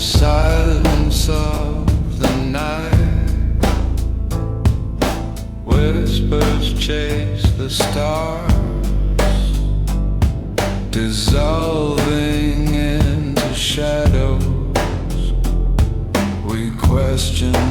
silence of the night. Whispers chase the stars, dissolving into shadows. We question.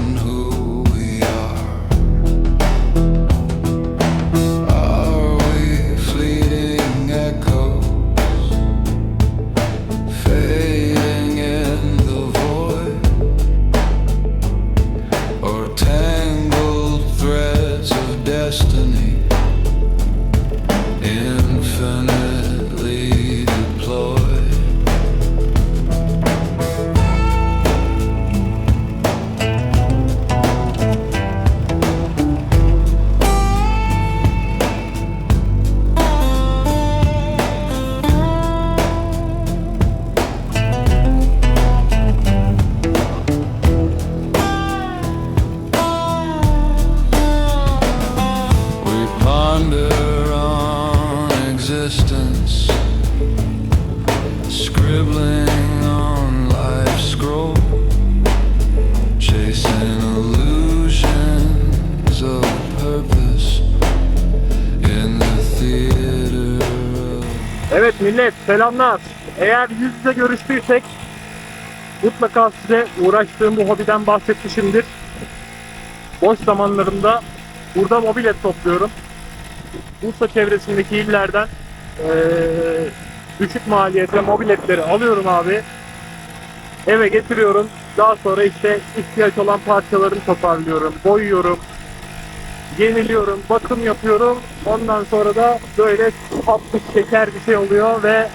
Millet selamlar. Eğer yüz yüze görüştüysek mutlaka size uğraştığım bu hobiden bahsetmişimdir. Boş zamanlarımda burada mobilet topluyorum. Bursa çevresindeki illerden eee, düşük maliyete mobiletleri alıyorum abi. Eve getiriyorum. Daha sonra işte ihtiyaç olan parçalarını toparlıyorum, boyuyorum, yeniliyorum, bakım yapıyorum. Ondan sonra da böyle tatlı şeker bir şey oluyor ve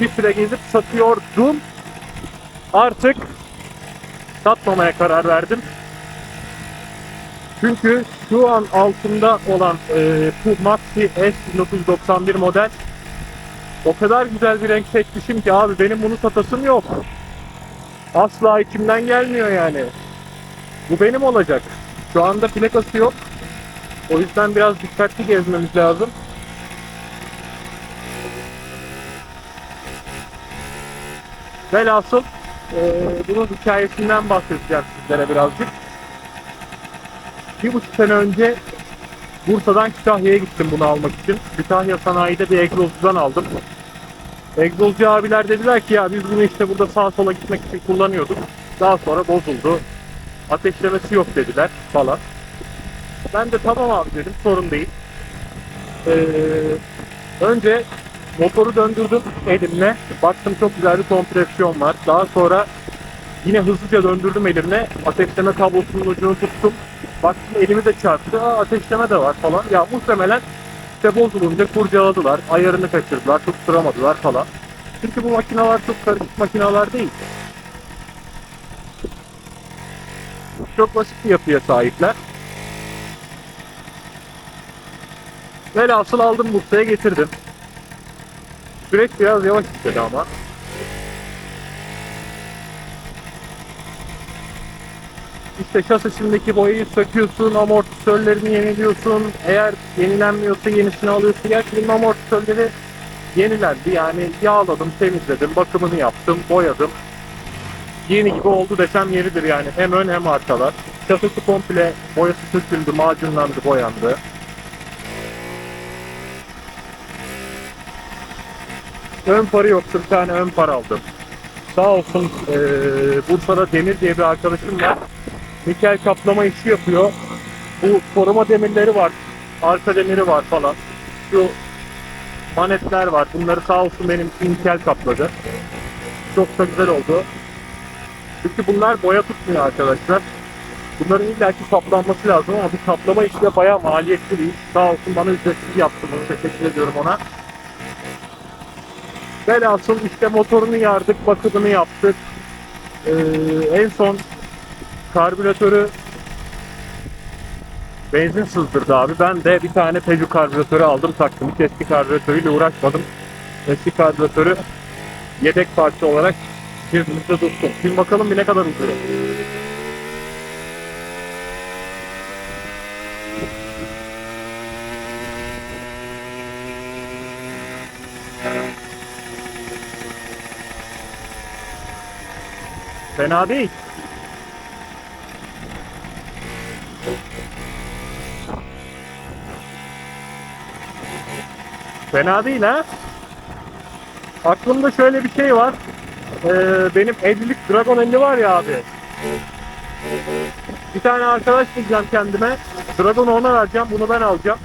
bir süre gezip satıyordum. Artık satmamaya karar verdim. Çünkü şu an altında olan e, bu Maxi S1991 model o kadar güzel bir renk seçmişim ki abi benim bunu satasım yok. Asla içimden gelmiyor yani. Bu benim olacak. Şu anda plakası yok. O yüzden biraz dikkatli gezmemiz lazım. Velhasıl eee bunun hikayesinden bahsedeceğim sizlere birazcık. Bir buçuk sene önce Bursa'dan Kütahya'ya gittim bunu almak için. Kütahya sanayide bir egzozcudan aldım. Egzozcu abiler dediler ki ya biz bunu işte burada sağa sola gitmek için kullanıyorduk. Daha sonra bozuldu. Ateşlemesi yok dediler falan. Ben de tamam abi dedim sorun değil. Ee, önce motoru döndürdüm elimle. Baktım çok güzel bir kompresyon var. Daha sonra yine hızlıca döndürdüm elimle. Ateşleme kablosunun ucunu tuttum. Baktım elimi de çarptı. Aa, ateşleme de var falan. Ya muhtemelen işte bozulunca kurcaladılar. Ayarını kaçırdılar. Tutturamadılar falan. Çünkü bu makineler çok karışık makineler değil. Çok basit bir yapıya sahipler. Velhasıl aldım Bursa'ya getirdim. Süreç biraz yavaş istedi ama. İşte şasisindeki boyayı söküyorsun, amortisörlerini yeniliyorsun. Eğer yenilenmiyorsa yenisini alıyorsun. Gerçi benim amortisörleri yenilendi. Yani yağladım, temizledim, bakımını yaptım, boyadım. Yeni gibi oldu desem yeridir yani. Hem ön hem arkalar. Şasisi komple boyası söküldü, macunlandı, boyandı. ön farı yoktu. Bir tane ön far aldım. Sağ olsun eee Bursa'da Demir diye bir arkadaşım var. Nikel kaplama işi yapıyor. Bu koruma demirleri var. Arka demiri var falan. Şu manetler var. Bunları sağ olsun benim için nikel kapladı. Çok da güzel oldu. Çünkü bunlar boya tutmuyor arkadaşlar. Bunların illaki kaplanması lazım ama bu kaplama işi de bayağı maliyetli bir iş. Sağ olsun bana ücretsiz yaptı bunu. Teşekkür ediyorum ona. Velhasıl işte motorunu yardık, bakımını yaptık. Ee, en son karbüratörü benzin sızdırdı abi. Ben de bir tane Peugeot karbüratörü aldım taktım. Eski karbüratörüyle uğraşmadım. Eski karbüratörü yedek parça olarak cebimizde tuttum. Şimdi bakalım bir ne kadar uzuyor. Fena değil. Fena değil ha. Aklımda şöyle bir şey var. Ee, benim 50'lik Dragon 50 var ya abi. Bir tane arkadaş bulacağım kendime. Dragon'u ona vereceğim. Bunu ben alacağım.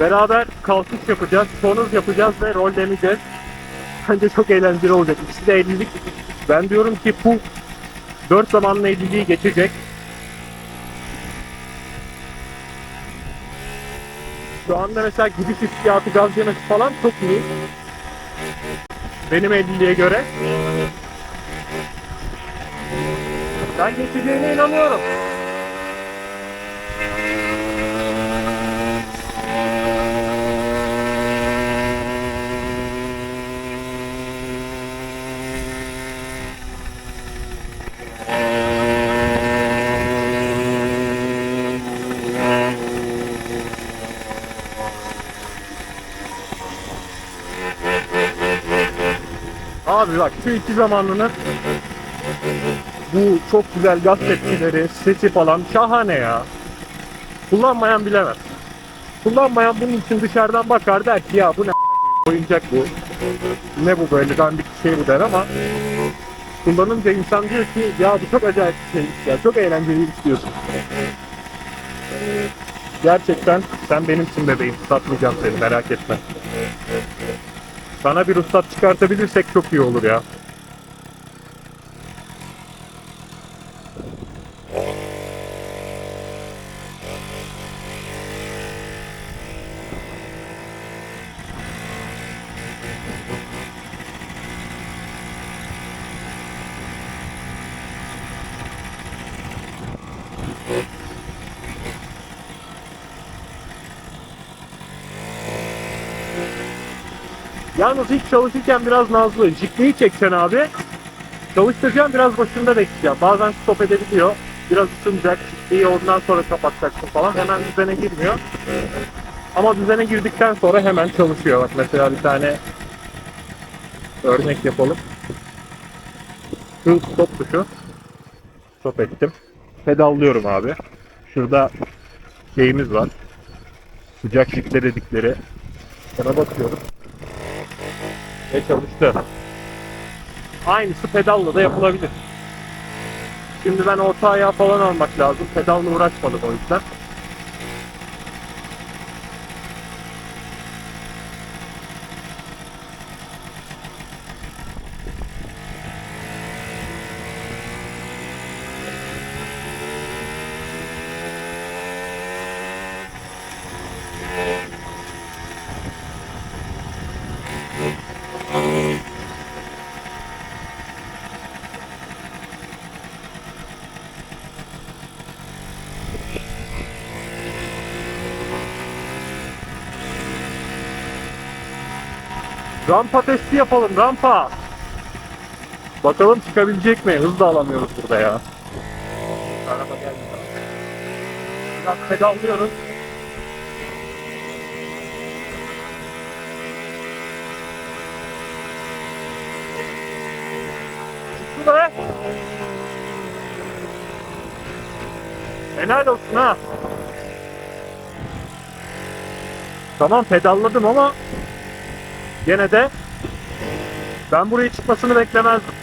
Beraber kalkış yapacağız. Sonuz yapacağız ve rol deneyeceğiz. Bence çok eğlenceli olacak. İkisi de 50'lik. Ben diyorum ki bu 4 zamanlı 50'liği geçecek. Şu anda mesela gidiş hissiyatı gaz yemesi falan çok iyi. Benim 50'liğe göre. Ben geçeceğine inanıyorum. Abi bak şu iki zamanlının bu çok güzel gaz tepkileri, sesi falan şahane ya. Kullanmayan bilemez. Kullanmayan bunun için dışarıdan bakar der ki ya bu ne oyuncak bu. Ne bu böyle dandik şey bu der ama kullanınca insan diyor ki ya bu çok acayip bir şey ya çok eğlenceli istiyorsun. Gerçekten sen benimsin bebeğim satmayacağım seni merak etme. Sana bir ruhsat çıkartabilirsek çok iyi olur ya. Yalnız ilk çalışırken biraz nazlı. Jikliyi çekeceksin abi. Çalıştıracağım biraz başında bekleyeceğim. Bazen stop edebiliyor. Biraz ısınacak. Jikliyi ondan sonra kapatacaksın falan. Hemen düzene girmiyor. Ama düzene girdikten sonra hemen çalışıyor. Bak mesela bir tane örnek yapalım. Şu stop tuşu. Stop ettim. Pedallıyorum abi. Şurada şeyimiz var. Sıcak jikle dedikleri. Sana bakıyorum. Ve çalıştı. Aynısı pedalla da yapılabilir. Şimdi ben orta ayağı falan almak lazım. Pedalla uğraşmadım o yüzden. Rampa testi yapalım rampa. Bakalım çıkabilecek mi? Hız da alamıyoruz burada ya. Araba geldi. Biraz pedallıyoruz. Çıktı be. Helal olsun ha. Tamam pedalladım ama Gene de ben buraya çıkmasını beklemezdim.